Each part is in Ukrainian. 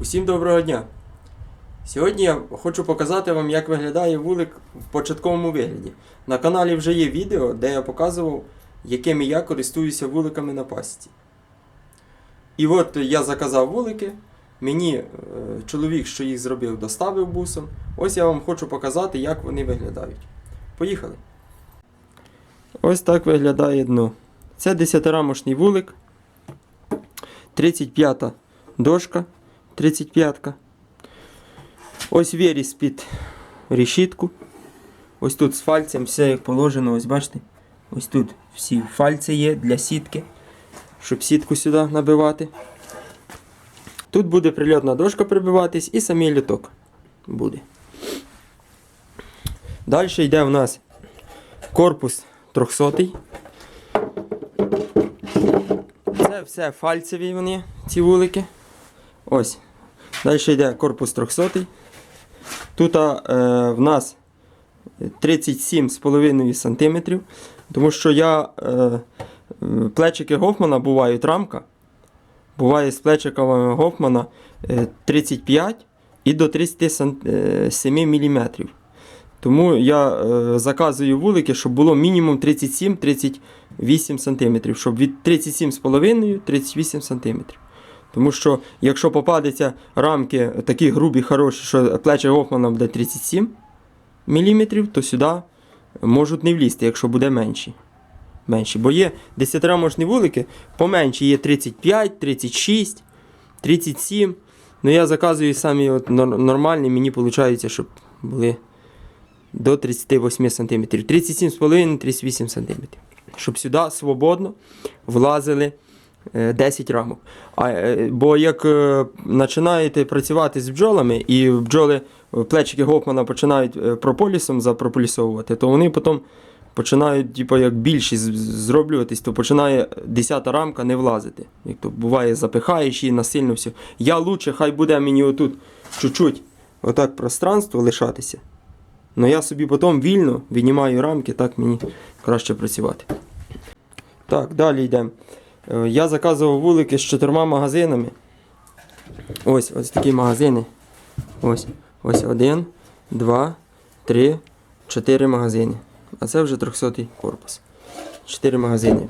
Усім доброго дня! Сьогодні я хочу показати вам, як виглядає вулик в початковому вигляді. На каналі вже є відео, де я показував, якими я користуюся вуликами на пасіці. І от я заказав вулики. Мені е, чоловік, що їх зробив, доставив бусом. Ось я вам хочу показати, як вони виглядають. Поїхали. Ось так виглядає дно. Це 10-рамочний вулик. 35-та дошка. 35-ка. Ось виріз під решітку. Ось тут з фальцем все як положено, ось бачите. Ось тут всі фальці є для сітки, щоб сітку сюди набивати. Тут буде прильотна дошка прибиватись і самий літок буде. Далі йде у нас корпус 300. Це все фальцеві вони, ці вулики. Ось. Далі йде корпус 300. Тут е, в нас 37,5 см. Тому що я е, плечики Гофмана бувають рамка. Буває з плечиками Гофмана е, 35 і до 37 мм. Тому я е, заказую вулики, щоб було мінімум 37-38 см, щоб від 37,5-38 см. Тому що якщо попадеться рамки такі грубі, хороші, що плечі Гофмана буде 37 мм, то сюди можуть не влізти, якщо буде менші. менші. Бо є 10-рамочні вулики, поменші є 35, 36, 37. Ну я заказую самі от нормальні, мені виходить, щоб були до 38 см. 37,5-38 см. Щоб сюди свободно влазили 10 рамок. А, е, бо як е, починаєте працювати з бджолами, і бджоли е, плечики Гофмана починають е, прополісом запрополісовувати, то вони потім починають, типу, як більші з- зроблюватись, то починає 10 рамка не влазити. Як то буває, запихаєш її насильно все. Я лучше, хай буде мені отут чуть-чуть отак пространство лишатися. Но я собі потім вільно віднімаю рамки, так мені краще працювати. Так, далі йдемо. Е, Я заказував вулики з чотирма магазинами. Ось ось такі магазини. Ось ось один, два, три, чотири магазини. А це вже 300-й корпус. Чотири магазини.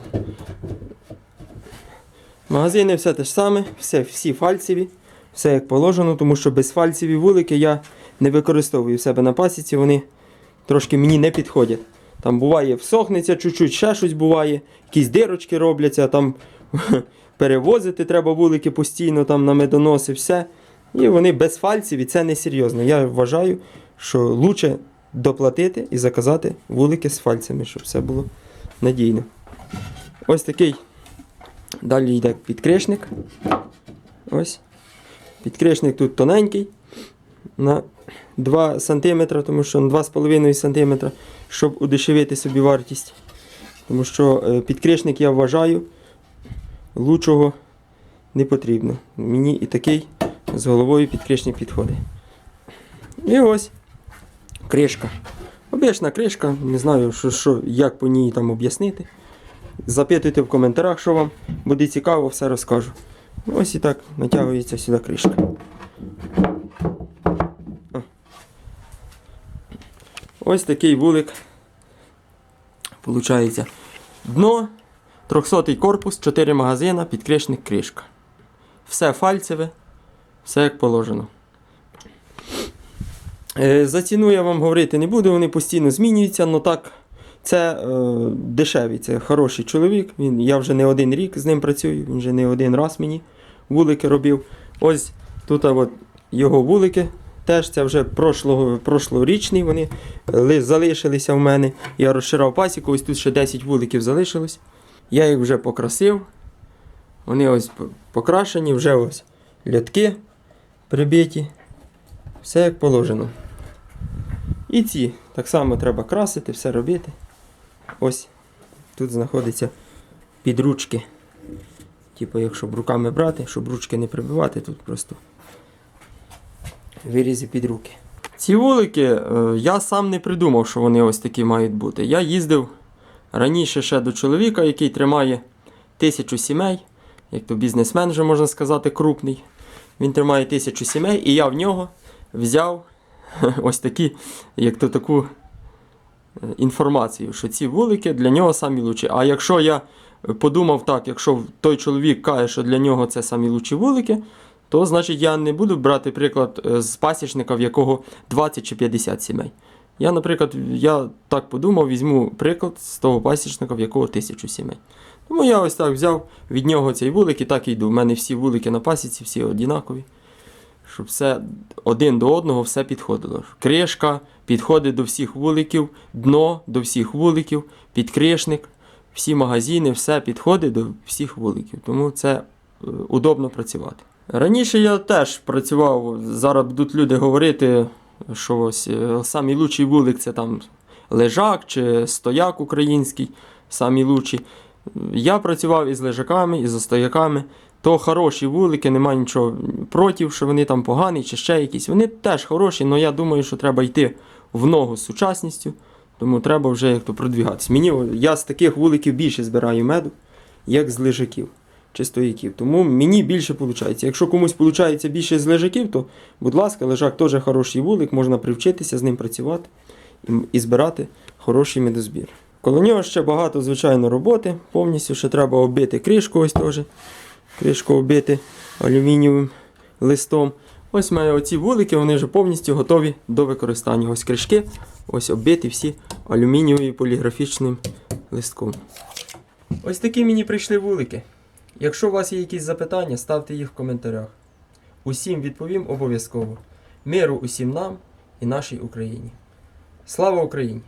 Магазини все те ж саме, все, всі фальцеві, все як положено, тому що безфальцеві вулики я не використовую в себе на пасіці, вони трошки мені не підходять. Там буває всохнеться чуть-чуть, ще щось буває, якісь дирочки робляться, там перевозити треба вулики постійно там на медоноси, все. І вони без фальців, і це не серйозно. Я вважаю, що краще доплатити і заказати вулики з фальцями, щоб все було надійно. Ось такий. Далі йде підкришник. Ось. Підкришник тут тоненький. На 2 см, тому що 2,5 см, щоб удешевити собі вартість. Тому що е, підкришник я вважаю, лучшого не потрібно. Мені і такий з головою підкришник підходить. І ось кришка. Обична кришка, не знаю, що, що, як по ній там об'яснити. Запитуйте в коментарях, що вам буде цікаво, все розкажу. Ось і так натягується сюди кришка. Ось такий вулик. Получається. Дно, 300 корпус, 4 магазина, підкришник кришка. Все фальцеве, все як положено. Е, За ціну я вам говорити не буду, вони постійно змінюються, але так, це е, дешевий, це хороший чоловік. Він, я вже не один рік з ним працюю, він вже не один раз мені вулики робив. Ось тут от, його вулики. Теж це вже прошлого, прошлорічний, вони ли- залишилися в мене. Я розширав пасіку, ось тут ще 10 вуликів залишилось. Я їх вже покрасив. Вони ось покрашені, вже ось льотки прибиті. Все як положено. І ці так само треба красити, все робити. Ось тут знаходиться підручки. Типу, якщо руками брати, щоб ручки не прибивати, тут просто вирізи під руки. Ці вулики е, я сам не придумав, що вони ось такі мають бути. Я їздив раніше ще до чоловіка, який тримає тисячу сімей, як то бізнесмен, вже можна сказати, крупний. Він тримає тисячу сімей, і я в нього взяв ось такі, як то таку е, інформацію, що ці вулики для нього самі лучші. А якщо я подумав так, якщо той чоловік каже, що для нього це самі лучші вулики, то значить я не буду брати приклад е, з пасічника, в якого 20 чи 50 сімей. Я, наприклад, я так подумав, візьму приклад з того пасічника, в якого тисячу сімей. Тому я ось так взяв від нього цей вулик і так і йду. У мене всі вулики на пасіці, всі однакові. Щоб все один до одного все підходило. Кришка підходить до всіх вуликів, дно до всіх вуликів, підкришник, всі магазини, все підходить до всіх вуликів. Тому це е, удобно працювати. Раніше я теж працював, зараз будуть люди говорити, що ось е, самий лучший вулик це там лежак чи стояк український, самі лучші. Я працював із лежаками, і з стояками. То хороші вулики, немає нічого проти, що вони там погані чи ще якісь. Вони теж хороші, але я думаю, що треба йти в ногу з сучасністю, тому треба вже як то продвігатися. Мені я з таких вуликів більше збираю меду, як з лежаків чи стояків. Тому мені більше виходить. Якщо комусь виходить більше з лежаків, то, будь ласка, лежак теж хороший вулик, можна привчитися з ним працювати і, збирати хороший медозбір. Коло нього ще багато, звичайно, роботи. Повністю ще треба оббити кришку ось теж. Кришку оббити алюмінієвим листом. Ось в оці вулики, вони вже повністю готові до використання. Ось кришки, ось оббиті всі алюмінієвим поліграфічним листком. Ось такі мені прийшли вулики. Якщо у вас є якісь запитання, ставте їх в коментарях. Усім відповім обов'язково. Миру усім нам і нашій Україні. Слава Україні!